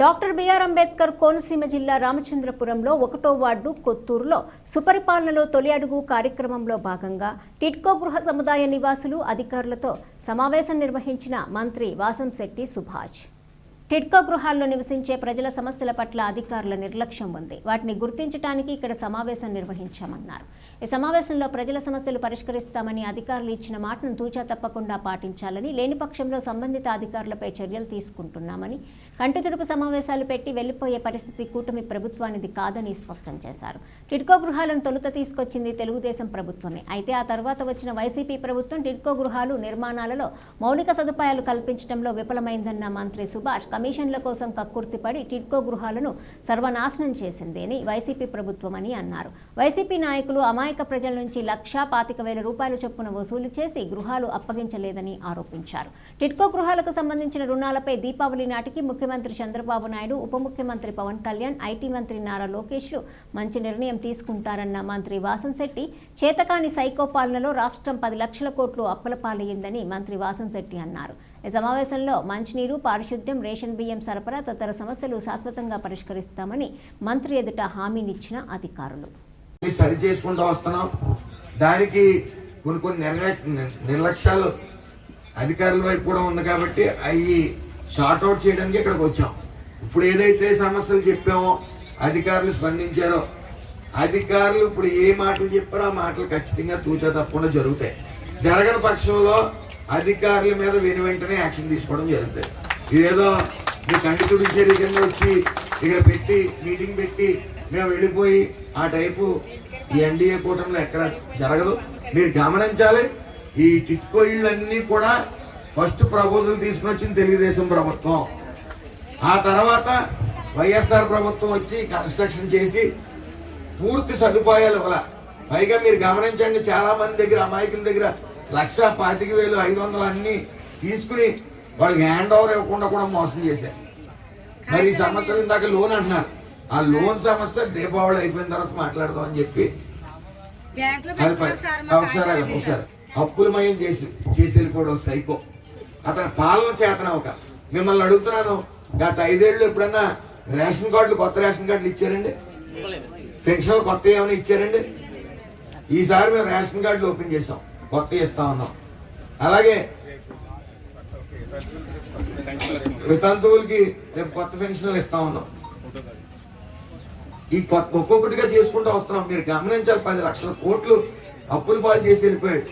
Doctor BR Ambedkar Konaseema జిల్లా రామచంద్రపురంలో ఒకటో ward కొత్తూరులో సుపరిపాలనలో తొలి అడుగు కార్యక్రమంలో భాగంగా టిడ్కో గృహ సముదాయ నివాసులు అధికారులతో సమావేశం నిర్వహించిన మంత్రి వాసంశెట్టి సుభాష్. టిడ్కో గృహాల్లో నివసించే ప్రజల సమస్యల పట్ల అధికారుల నిర్లక్ష్యం ఉంది. వాటిని గుర్తించడానికి ఇక్కడ సమావేశం నిర్వహించామన్నారు. ఈ సమావేశంలో ప్రజల సమస్యలు పరిష్కరిస్తామని అధికారులు ఇచ్చిన మాటను తూచా తప్పకుండా పాటించాలని లేని పక్షంలో సంబంధిత అధికారులపై చర్యలు తీసుకుంటున్నామని కంటితుడుపు సమావేశాలు పెట్టి వెళ్ళిపోయే పరిస్థితి కూటమి ప్రభుత్వానిది కాదని స్పష్టం చేశారు. టిడ్కో గృహాలను తొలుత తీసుకొచ్చింది తెలుగుదేశం ప్రభుత్వమే. అయితే ఆ తర్వాత వచ్చిన వైసీపీ ప్రభుత్వం టిడ్కో గృహాలు నిర్మాణాలలో మౌలిక సదుపాయాలు కల్పించడంలో విఫలమైందన్న మంత్రి సుభాష్ కమిషన్ల కోసం కక్కుర్తిపడి టిడ్కో గృహాలను సర్వనాశనం చేసింది అని వైసీపీ ప్రభుత్వం అని అన్నారు. వైసీపీ నాయకులు అమాయక ప్రజల నుంచి లక్షా పాతిక వేల రూపాయల చొప్పున వసూలు చేసి గృహాలు అప్పగించలేదని ఆరోపించారు. టిడ్కో గృహాలకు సంబంధించిన రుణాలపై దీపావళి నాటికి ముఖ్యమంత్రి చంద్రబాబు నాయుడు ఉప ముఖ్యమంత్రి పవన్ కళ్యాణ్ ఐటీ మంత్రి నారా లోకేష్లు మంచి నిర్ణయం తీసుకుంటారన్న మంత్రి వాసంశెట్టి చేతకాని సైకో పాలనలో రాష్ట్రం పది లక్షల కోట్లు అప్పుల పాలయ్యిందని మంత్రి వాసన్శెట్టి అన్నారు. ఈ సమావేశంలో మంచినీరు పారిశుద్ధ్యం రేషన్ బియ్యం సరఫరా తదితర సమస్యలు శాశ్వతంగా పరిష్కరిస్తామని మంత్రి ఎదుట హామీనిచ్చిన అధికారులు. సరి చేసుకుంటూ వస్తున్నాం. దానికి కొన్ని కొన్ని నిర్లక్ష్య నిర్లక్ష్యాలు అధికారుల వైపు కూడా ఉంది కాబట్టి అవి షార్ట్ అవుట్ చేయడానికి ఇక్కడికి వచ్చాం. ఇప్పుడు ఏదైతే సమస్యలు చెప్పామో అధికారులు స్పందించారో అధికారులు ఇప్పుడు ఏ మాటలు చెప్పారో ఆ మాటలు ఖచ్చితంగా తూచా తప్పకుండా జరుగుతాయి. జరగని పక్షంలో అధికారుల మీద వెను వెంటనే యాక్షన్ తీసుకోవడం జరుగుతుంది. ఇదేదో మీ కంటి తుడిచేది కింద వచ్చి ఇక్కడ పెట్టి మీటింగ్ పెట్టి మేము వెళ్ళిపోయి ఆ టైపు ఈ ఎన్డీఏ కూటమిలో ఎక్కడ జరగదు. మీరు గమనించాలి ఈ టిట్కో ఇళ్ళన్నీ కూడా ఫస్ట్ ప్రపోజల్ తీసుకుని వచ్చింది తెలుగుదేశం ప్రభుత్వం. ఆ తర్వాత వైఎస్ఆర్ ప్రభుత్వం వచ్చి కన్స్ట్రక్షన్ చేసి పూర్తి సదుపాయాలు ఇవ్వాల. పైగా మీరు గమనించండి చాలా మంది దగ్గర అమాయకుల దగ్గర లక్ష పాతిక వేలు ఐదు వందలు అన్ని తీసుకుని వాళ్ళకి హ్యాండ్ ఓవర్ ఇవ్వకుండా కూడా మోసం చేశారు. మరి ఈ సమస్యలు ఇందాక లోన్ అంటున్నారు. ఆ లోన్ సమస్య దీపావళి అయిపోయిన తర్వాత మాట్లాడదాం అని చెప్పి. ఒకసారి ఒకసారి. అప్పులమయం చేసి చేసి వెళ్ళిపోవడం సైకో. అతని పాలన చేతన ఒక. మిమ్మల్ని అడుగుతున్నాను గత ఐదేళ్ళు ఎప్పుడన్నా రేషన్ కార్డులు కొత్త రేషన్ కార్డులు ఇచ్చారండి? పెన్షన్లు కొత్త ఏమైనా ఇచ్చారండి? ఈసారి మేము రేషన్ కార్డులు ఓపెన్ చేసాం కొత్త ఇస్తా ఉన్నాం. అలాగే వితంతువులకి రేపు కొత్త పెన్షన్లు ఇస్తా ఉన్నాం. ఈ కొత్త ఒక్కొక్కటిగా చేసుకుంటూ వస్తున్నాం. మీరు గమనించాలి పది లక్షల కోట్లు అప్పులు పాలు చేసి వెళ్ళిపోయాడు.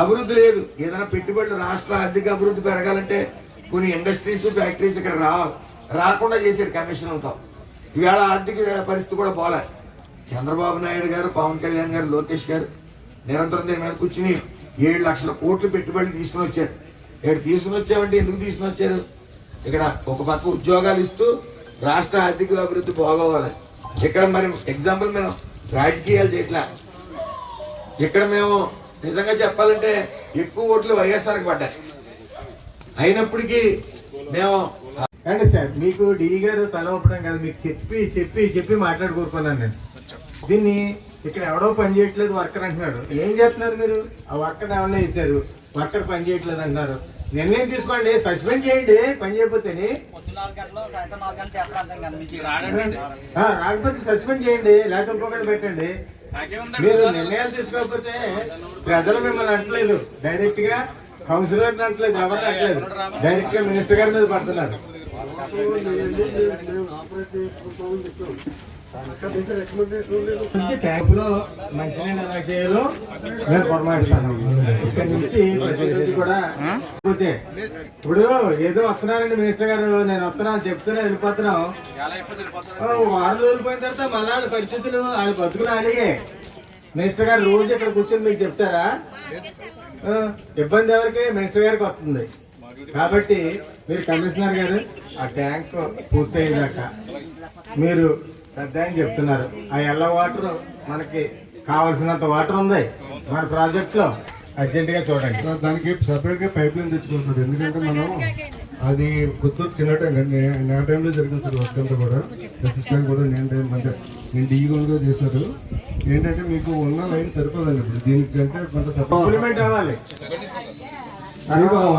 అభివృద్ధి లేదు. ఏదైనా పెట్టుబడులు రాష్ట్ర ఆర్థిక అభివృద్ధి పెరగాలంటే కొన్ని ఇండస్ట్రీస్ ఫ్యాక్టరీస్ ఇక్కడ రావాలి రాకుండా చేశాడు కమిషన్లతో. ఈవేళ ఆర్థిక పరిస్థితి కూడా పోలే. చంద్రబాబు నాయుడు గారు పవన్ కళ్యాణ్ గారు లోకేష్ గారు నిరంతరం దీని మీద కూర్చుని ఏడు లక్షల కోట్లు పెట్టుబడులు తీసుకుని వచ్చారు. ఇక్కడ తీసుకుని వచ్చామంటే ఎందుకు తీసుకుని వచ్చారు? ఇక్కడ ఒక పక్క ఉద్యోగాలు ఇస్తూ రాష్ట్ర ఆర్థిక అభివృద్ధి బాగోవాలి ఇక్కడ మరి ఎగ్జాంపుల్ మేము రాజకీయాలు చేయట్లా. ఇక్కడ మేము నిజంగా చెప్పాలంటే ఎక్కువ ఓట్లు వైఎస్ఆర్కి పడ్డాయి. అయినప్పటికీ మేము అంటే సార్ మీకు డి గారు తల ఊపడం కాదు మీకు చెప్పి చెప్పి చెప్పి మాట్లాడుకోరుకున్నాను నేను. దీన్ని ఇక్కడ ఎవడో పని చేయట్లేదు వర్కర్ అంటున్నాడు. ఏం చేస్తున్నారు మీరు? ఆ వర్కర్ ఏమన్నా వేసారు వర్కర్ పని చేయట్లేదు అంటున్నారు. నిర్ణయం తీసుకోండి సస్పెండ్ చేయండి పని చేయకపోతేని. రాకపోతే సస్పెండ్ చేయండి లేకపోతే ఇంకొకటి పెట్టండి. మీరు నిర్ణయాలు తీసుకోకపోతే ప్రజలు మిమ్మల్ని అంటలేదు. డైరెక్ట్గా కౌన్సిలర్ అంటలేదు ఎవరు అంటలేదు. డైరెక్ట్గా మినిస్టర్ గారి మీద పడుతున్నారు. ట్యాంక్లో మంచినీళ్ళు ఎలా చేయాలో నేను పొరమాడుతాను ఇక్కడ నుంచి ప్రతి కూడా పోతే ఇప్పుడు ఏదో వస్తున్నారండి మినిస్టర్ గారు నేను వస్తున్నాను చెప్తున్నా వెళ్ళిపోతున్నాం. వారం రోజులు తర్వాత మళ్ళా పరిస్థితులు వాళ్ళు బతుకులు అడిగే మినిస్టర్ గారు రోజు ఇక్కడ కూర్చొని మీకు చెప్తారా? ఇబ్బంది ఎవరికి? మినిస్టర్ గారికి వస్తుంది. కాబట్టి మీరు కమిషనర్ గారు ఆ ట్యాంక్ పూర్తయ్యాక మీరు పెద్ద ఆయన చెప్తున్నారు. ఆ ఎల్ల వాటర్ మనకి కావాల్సినంత వాటర్ ఉంది. మన ప్రాజెక్ట్లో అర్జెంట్గా చూడండి. సార్, దానికి సపరేట్గా పైప్ లైన్ తెచ్చుకోవాలి సార్. ఎందుకంటే మనం అది కొత్తూరు చిన్న టైం నా టైంలో జరిగింది సార్ వర్క్ అంతా కూడా. అసిస్టెంట్ కూడా నేను టైం అంటే నేను డీగోన్గా చేశారు. ఏంటంటే మీకు ఉన్న లైన్ సరిపోదండి ఇప్పుడు. దీనికంటే కొంత సపరేట్ ఇంప్లిమెంట్ అవ్వాలి.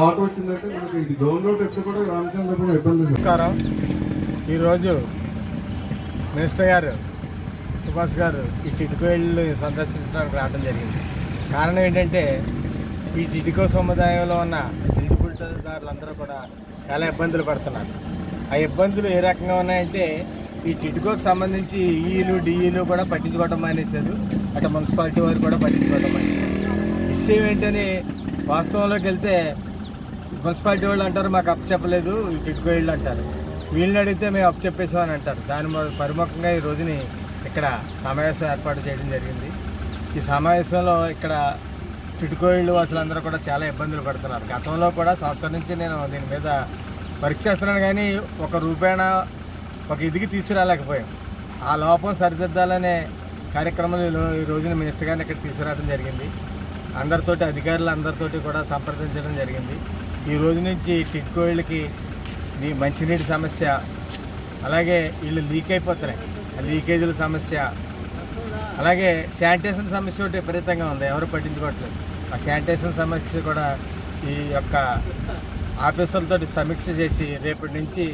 వాటర్ వచ్చిందంటే మనకి ఇది గ్రౌండ్ రోడ్ ఎప్పుడు కూడా రామచంద్రపురం ఇబ్బంది. నమస్కారం. ఈరోజు మినిస్టర్ గారు సుభాష్ గారు ఈ టిట్కో ఇళ్ళు సందర్శించడానికి రావడం జరిగింది. కారణం ఏంటంటే ఈ టిట్కో సముదాయంలో ఉన్న ఇంటిదారులందరూ కూడా చాలా ఇబ్బందులు పడుతున్నారు. ఆ ఇబ్బందులు ఏ రకంగా ఉన్నాయంటే ఈ టిటికోకు సంబంధించి ఈలు డిఈలు కూడా పట్టించుకోవడం మానేశారు. అటు మున్సిపాలిటీ వారు కూడా పట్టించుకోవడం మానేశారు. విషయం ఏంటని వాస్తవంలోకి వెళ్తే మున్సిపాలిటీ వాళ్ళు అంటారు మాకు అప్పు చెప్పలేదు ఈ టిటికో ఇళ్ళు అంటారు. వీళ్ళని అడిగితే మేము అప్పు చెప్పేసామని అంటారు. దాని పరిముఖంగా ఈ రోజుని ఇక్కడ సమావేశం ఏర్పాటు చేయడం జరిగింది. ఈ సమావేశంలో ఇక్కడ టిట్కో అసలు అందరూ కూడా చాలా ఇబ్బందులు పడుతున్నారు. గతంలో కూడా సంవత్సరం నుంచి నేను దీని మీద వర్క్ చేస్తున్నాను కానీ ఒక రూపేణా ఒక ఇదికి తీసుకురాలేకపోయాం. ఆ లోపం సరిదిద్దాలనే కార్యక్రమంలో ఈ రోజున మినిస్టర్ గారిని ఇక్కడ తీసుకురావడం జరిగింది. అందరితోటి అధికారులు అందరితోటి కూడా సంప్రదించడం జరిగింది. ఈ రోజు నుంచి టిట్కోళ్ళకి నీ మంచినీటి సమస్య అలాగే వీళ్ళు లీక్ అయిపోతున్నాయి. ఆ లీకేజీల సమస్య అలాగే శానిటేషన్ సమస్య ఒకటి విపరీతంగా ఉంది ఎవరు పట్టించుకోవట్లేదు. ఆ శానిటేషన్ సమస్య కూడా ఈ యొక్క ఆఫీసర్లతో సమీక్ష చేసి రేపటి నుంచి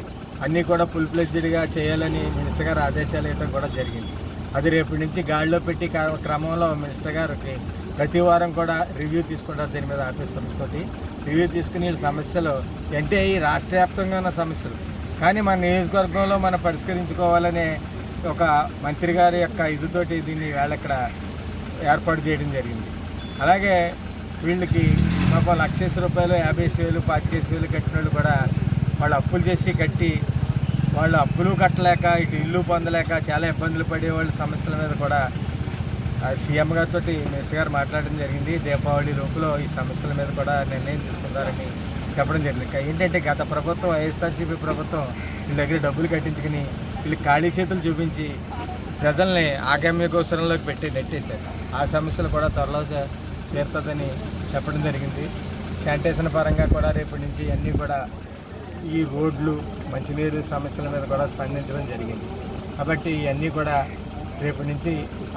అన్నీ కూడా ఫుల్ ప్లెడ్జ్డ్గా చేయాలని మినిస్టర్ గారు ఆదేశాలు ఇవ్వడం కూడా జరిగింది. అది రేపటి నుంచి గాడిలో పెట్టి క్రమంలో మినిస్టర్ గారికి ప్రతి వారం కూడా రివ్యూ తీసుకుంటారు దీని మీద ఆఫీసర్లతోటి టీవీ తీసుకుని వీళ్ళ సమస్యలు. అంటే ఈ రాష్ట్ర వ్యాప్తంగా ఉన్న సమస్యలు. కానీ మన నియోజకవర్గంలో మనం పరిష్కరించుకోవాలనే ఒక మంత్రి గారి యొక్క ఇదితోటి దీన్ని వేళ ఇక్కడ ఏర్పాటు చేయడం జరిగింది. అలాగే వీళ్ళకి పాపం లక్షేసి రూపాయలు యాభై వేలు పాతికేసి వేలు కట్టిన వాళ్ళు కూడా వాళ్ళు అప్పులు చేసి కట్టి వాళ్ళు అప్పులు కట్టలేక ఇటు ఇల్లు పొందలేక చాలా ఇబ్బందులు పడే వాళ్ళ సమస్యల మీద కూడా సీఎం గారితో మినిస్టర్ గారు మాట్లాడడం జరిగింది. దీపావళి లోపల ఈ సమస్యల మీద కూడా నిర్ణయం తీసుకుంటారని చెప్పడం జరిగింది. ఏంటంటే గత ప్రభుత్వం వైఎస్ఆర్సీపీ ప్రభుత్వం వీళ్ళ దగ్గర డబ్బులు కట్టించుకుని వీళ్ళు ఖాళీ చేతులు చూపించి ప్రజల్ని ఆగమ్య కోసరంలోకి పెట్టి నెట్టేశారు. ఆ సమస్యలు కూడా త్వరలో తీరుతుందని చెప్పడం జరిగింది. శానిటేషన్ పరంగా కూడా రేపటి నుంచి అన్నీ కూడా ఈ రోడ్లు మంచినీరు సమస్యల మీద కూడా స్పందించడం జరిగింది. కాబట్టి ఇవన్నీ కూడా రేపటి నుంచి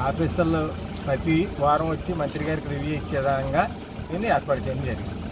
ఆఫీసర్లు ప్రతి వారం వచ్చి మంత్రి గారికి రివ్యూ ఇచ్చే విధంగా దీన్ని ఏర్పాటు చేయడం జరిగింది.